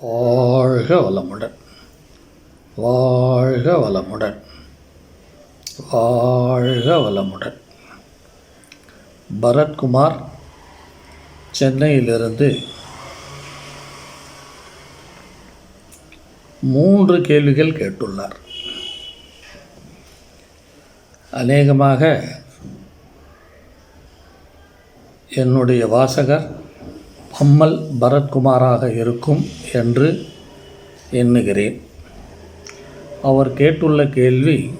வாழ்க வளமுடன். வாழ்க வளமுடன். வாழ்க வளமுடன். பரத்குமார் சென்னையிலிருந்து மூன்று கேள்விகள் கேட்டுள்ளார். அநேகமாக என்னுடைய வாசகர் பம்மல் பரத்குமாராக இருக்கும் என்று எண்ணுகிறேன். அவர் கேட்டுள்ள கேள்வி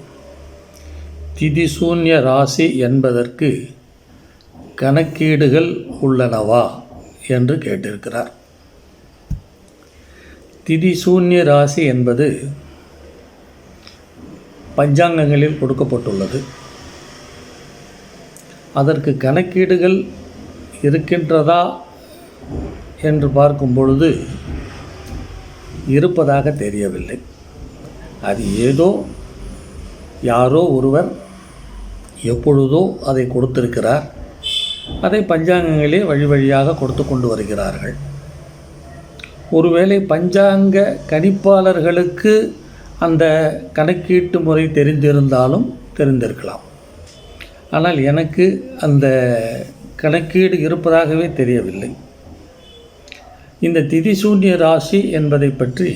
திதிசூன்ய ராசி என்பதற்கு கணக்கீடுகள் உள்ளனவா என்று கேட்டிருக்கிறார். திதிசூன்ய ராசி என்பது பஞ்சாங்கங்களில் கொடுக்கப்பட்டுள்ளது. அதற்கு கணக்கீடுகள் இருக்கின்றதா என்று பார்க்கும் பொழுது இருப்பதாக தெரியவில்லை. அது ஏதோ யாரோ ஒருவர் எப்பொழுதோ அதை கொடுத்திருக்கிறார். அதை பஞ்சாங்கங்களே வழி வழியாக கொடுத்து கொண்டு வருகிறார்கள். ஒருவேளை பஞ்சாங்க கணிப்பாளர்களுக்கு அந்த கணக்கீட்டு முறை தெரிந்திருந்தாலும் தெரிந்திருக்கலாம். ஆனால் எனக்கு அந்த கணக்கீடு இருப்பதாகவே தெரியவில்லை. இந்த திதிசூன்ய ராசி என்பதை பற்றி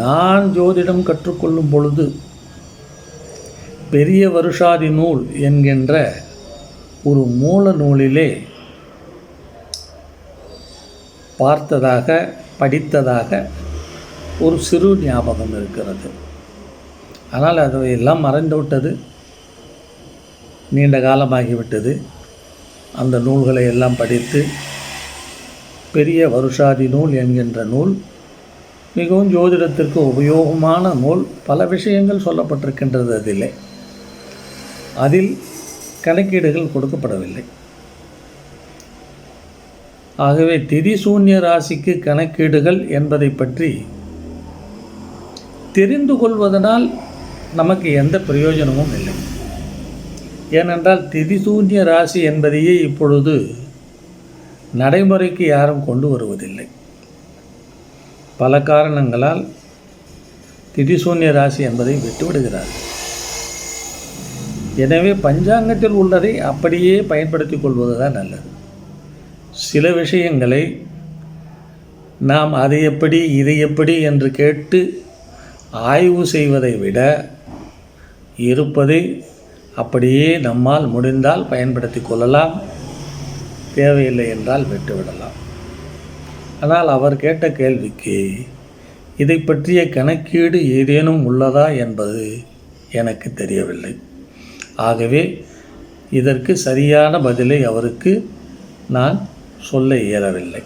நான் ஜோதிடம் கற்றுக்கொள்ளும் பொழுது பெரிய வருஷாதி நூல் என்கின்ற ஒரு மூல நூலிலே பார்த்ததாக படித்ததாக ஒரு சிறு ஞாபகம் இருக்கிறது. ஆனால் அதை எல்லாம் மறைந்து விட்டது நீண்ட காலமாகிவிட்டது. அந்த நூல்களை எல்லாம் படித்து பெரிய வருஷாதி நூல் என்கின்ற நூல் மிகவும் ஜோதிடத்திற்கு உபயோகமான நூல் பல விஷயங்கள் சொல்லப்பட்டிருக்கின்றது அதிலே. அதில் கணக்கீடுகள் கொடுக்கப்படவில்லை. ஆகவே திதி சூன்ய ராசிக்கு கணக்கீடுகள் என்பதை பற்றி தெரிந்து கொள்வதனால் நமக்கு எந்த பிரயோஜனமும் இல்லை. ஏனென்றால் திதி சூன்ய ராசி என்பதையே இப்பொழுது நடைமுறைக்கு யாரும் கொண்டு வருவதில்லை. பல காரணங்களால் திதிசூன்ய ராசி என்பதை விட்டுவிடுகிறார். எனவே பஞ்சாங்கத்தில் உள்ளதை அப்படியே பயன்படுத்தி கொள்வது தான் நல்லது. சில விஷயங்களை நாம் அதை எப்படி இதை எப்படி என்று கேட்டு ஆய்வு செய்வதை விட இருப்பதை அப்படியே நம்மால் முடிந்தால் பயன்படுத்தி கொள்ளலாம். தேவையில்லை என்றால் விட்டுவிடலாம். ஆனால் அவர் கேட்ட கேள்விக்கு இதை பற்றிய கணக்கீடு ஏதேனும் உள்ளதா என்பது எனக்கு தெரியவில்லை. ஆகவே இதற்கு சரியான பதிலை அவருக்கு நான் சொல்ல இயலவில்லை.